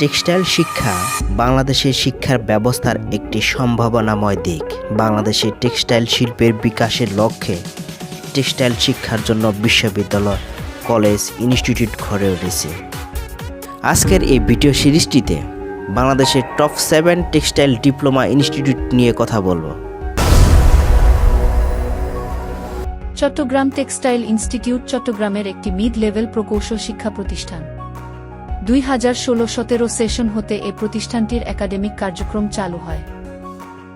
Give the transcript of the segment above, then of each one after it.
Textile শিক্ষা বাংলাদেশের শিক্ষার ব্যবস্থার একটি সম্ভাবনাময় দিক। বাংলাদেশের টেক্সটাইল শিল্পের বিকাশের লক্ষ্যে টেক্সটাইল শিক্ষার জন্য বিশ্ববিদ্যালয়, কলেজ, ইনস্টিটিউট গড়ে উঠেছে। আজকের এই ভিডিও সিরিজটিতে বাংলাদেশের top seven textile diploma institute নিয়ে কথা বলব। চট্টগ্রাম টেক্সটাইল ইনস্টিটিউট চট্টগ্রামের একটি মিড লেভেল প্রকৌশল শিক্ষা প্রতিষ্ঠান। দুই হাজার ষোলো সতেরো সেশন হতে এ প্রতিষ্ঠানটির একাডেমিক কার্যক্রম চালু হয়।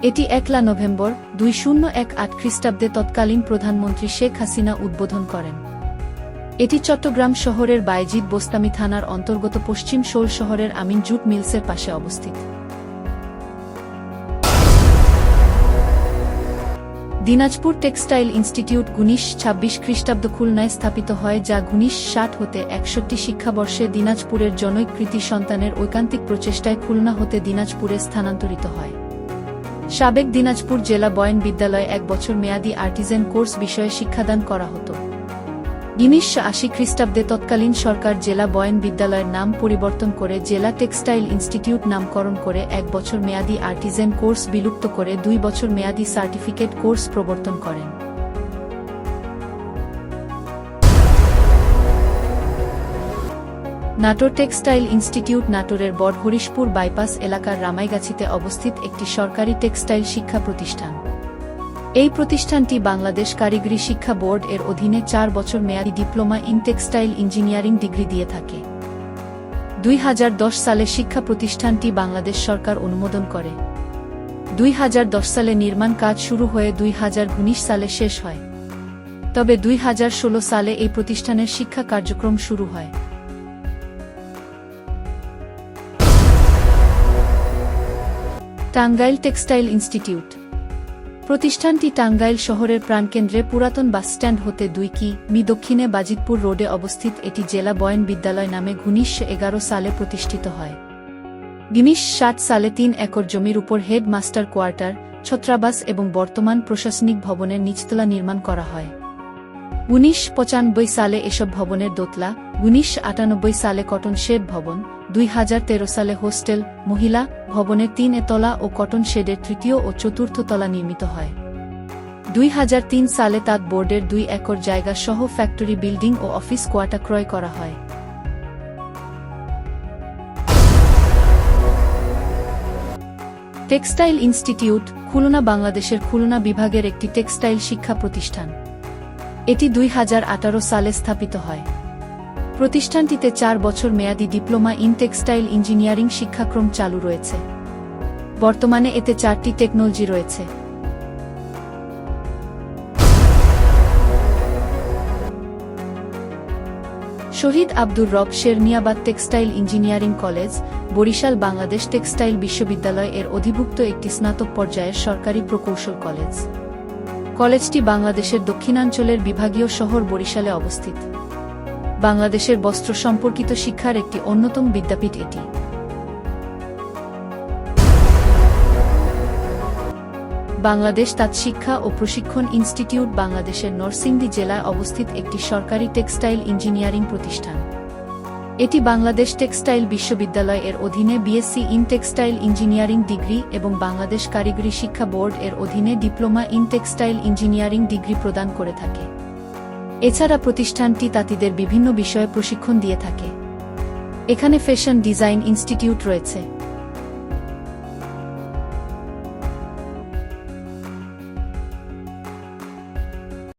এটি একলা নভেম্বর দুই শূন্য এক আট খ্রিস্টাব্দে তৎকালীন প্রধানমন্ত্রী শেখ হাসিনা উদ্বোধন করেন। এটি চট্টগ্রাম শহরের বাইজিদ বোস্তামি থানার অন্তর্গত পশ্চিম শোল শহরের আমিন জুট মিলসের পাশে অবস্থিত। দিনাজপুর টেক্সটাইল ইনস্টিটিউট গুনিশ ছাব্বিশ খ্রিস্টাব্দ খুলনায় স্থাপিত হয়, যা গুনিশ ষাট হতে একষট্টি শিক্ষাবর্ষে দিনাজপুরের জনৈক কৃতি সন্তানের ঐকান্তিক প্রচেষ্টায় খুলনা হতে দিনাজপুরে স্থানান্তরিত হয়। সাবেক দিনাজপুর জেলা বয়ন বিদ্যালয়ে এক বছর মেয়াদী আর্টিজেন কোর্স বিষয়ে শিক্ষাদান করা হতো। উনিশশো আশি খ্রিস্টাব্দে তৎকালীন সরকার জেলা বয়ন বিদ্যালয়ের নাম পরিবর্তন করে জেলা টেক্সটাইল ইনস্টিটিউট নামকরণ করে এক বছর মেয়াদী আর্টিজেন কোর্স বিলুপ্ত করে দুই বছর মেয়াদী সার্টিফিকেট কোর্স প্রবর্তন করেন। নাটোর টেক্সটাইল ইনস্টিটিউট নাটোরের বড়হরিশপুর বাইপাস এলাকার রামাইগাছিতে অবস্থিত একটি সরকারি টেক্সটাইল শিক্ষা প্রতিষ্ঠান। এই প্রতিষ্ঠানটি বাংলাদেশ কারিগরি শিক্ষা বোর্ড এর অধীনে চার বছর মেয়াদী diploma in textile engineering degree দিয়ে থাকে। দুই হাজার দশ সালে শিক্ষা প্রতিষ্ঠানটি বাংলাদেশ সরকার অনুমোদন করে। দুই হাজার দশ সালে নির্মাণ কাজ শুরু হয়ে দুই হাজার উনিশ সালে শেষ হয়। তবে দুই হাজার ষোলো সালে এই প্রতিষ্ঠানের শিক্ষা কার্যক্রম শুরু হয়। টাঙ্গাইল টেক্সটাইল ইনস্টিটিউট প্রতিষ্ঠানটি টাঙ্গাইল শহরের প্রাণকেন্দ্রে পুরাতন বাসস্ট্যান্ড হতে দুই কি, মি দক্ষিণে বাজিতপুর রোডে অবস্থিত এটি জেলা বয়ন বিদ্যালয় নামে উনিশশো এগারো সালে প্রতিষ্ঠিত হয়। উনিশ ষাট সালে তিন একর জমির উপর হেড মাস্টার কোয়ার্টার ছত্রাবাস এবং বর্তমান প্রশাসনিক ভবনের নিচতলা নির্মাণ করা হয়। উনিশ পঁচানব্বই সালে এসব ভবনের দোতলা উনিশ আটানব্বই সালে কটন শেড ভবন দুই হাজার তেরো সালে হোস্টেল, মহিলা ভবনের তিন তলা ও কটন শেডের তৃতীয় ও চতুর্থ তলা নির্মিত হয়। দুই হাজার তিন সালে তাঁত বোর্ডের দুই একর জায়গা সহ ফ্যাক্টরি, বিল্ডিং ও অফিস কোয়াটা ক্রয় করা হয়। টেক্সটাইল ইনস্টিটিউট খুলনা বাংলাদেশের খুলনা বিভাগের একটি টেক্সটাইল শিক্ষা প্রতিষ্ঠান। এটি দুই হাজার আঠারো সালে স্থাপিত হয়। প্রতিষ্ঠানটিতে চার বছর মেয়াদী ডিপ্লোমা ইন টেক্সটাইল ইঞ্জিনিয়ারিং শিক্ষাক্রম চালু রয়েছে। বর্তমানে এতে চারটি টেকনোলজি রয়েছে। Shahid Abdur Rab Serniabat textile engineering college, Barishal, Bangladesh textile বিশ্ববিদ্যালয় এর অধিভুক্ত একটি স্নাতক পর্যায়ের সরকারি প্রকৌশল কলেজ। কলেজটি বাংলাদেশের দক্ষিণাঞ্চলের বিভাগীয় শহর বরিশালে অবস্থিত। বাংলাদেশের বস্ত্র সম্পর্কিত শিক্ষার একটি অন্যতম বিদ্যাপীঠ এটি। বাংলাদেশ তাঁত শিক্ষা ও প্রশিক্ষণ ইনস্টিটিউট বাংলাদেশের নরসিংদী জেলায় অবস্থিত একটি সরকারি টেক্সটাইল ইঞ্জিনিয়ারিং প্রতিষ্ঠান। এটি বাংলাদেশ টেক্সটাইল বিশ্ববিদ্যালয় এর অধীনে BSc in textile engineering degree এবং বাংলাদেশ কারিগরি শিক্ষা বোর্ড এর অধীনে diploma in textile engineering degree প্রদান করে থাকে। এছাড়া প্রতিষ্ঠানটি তাঁতিদের বিভিন্ন বিষয়ে প্রশিক্ষণ দিয়ে থাকে। এখানে ফ্যাশন ডিজাইন ইনস্টিটিউট রয়েছে।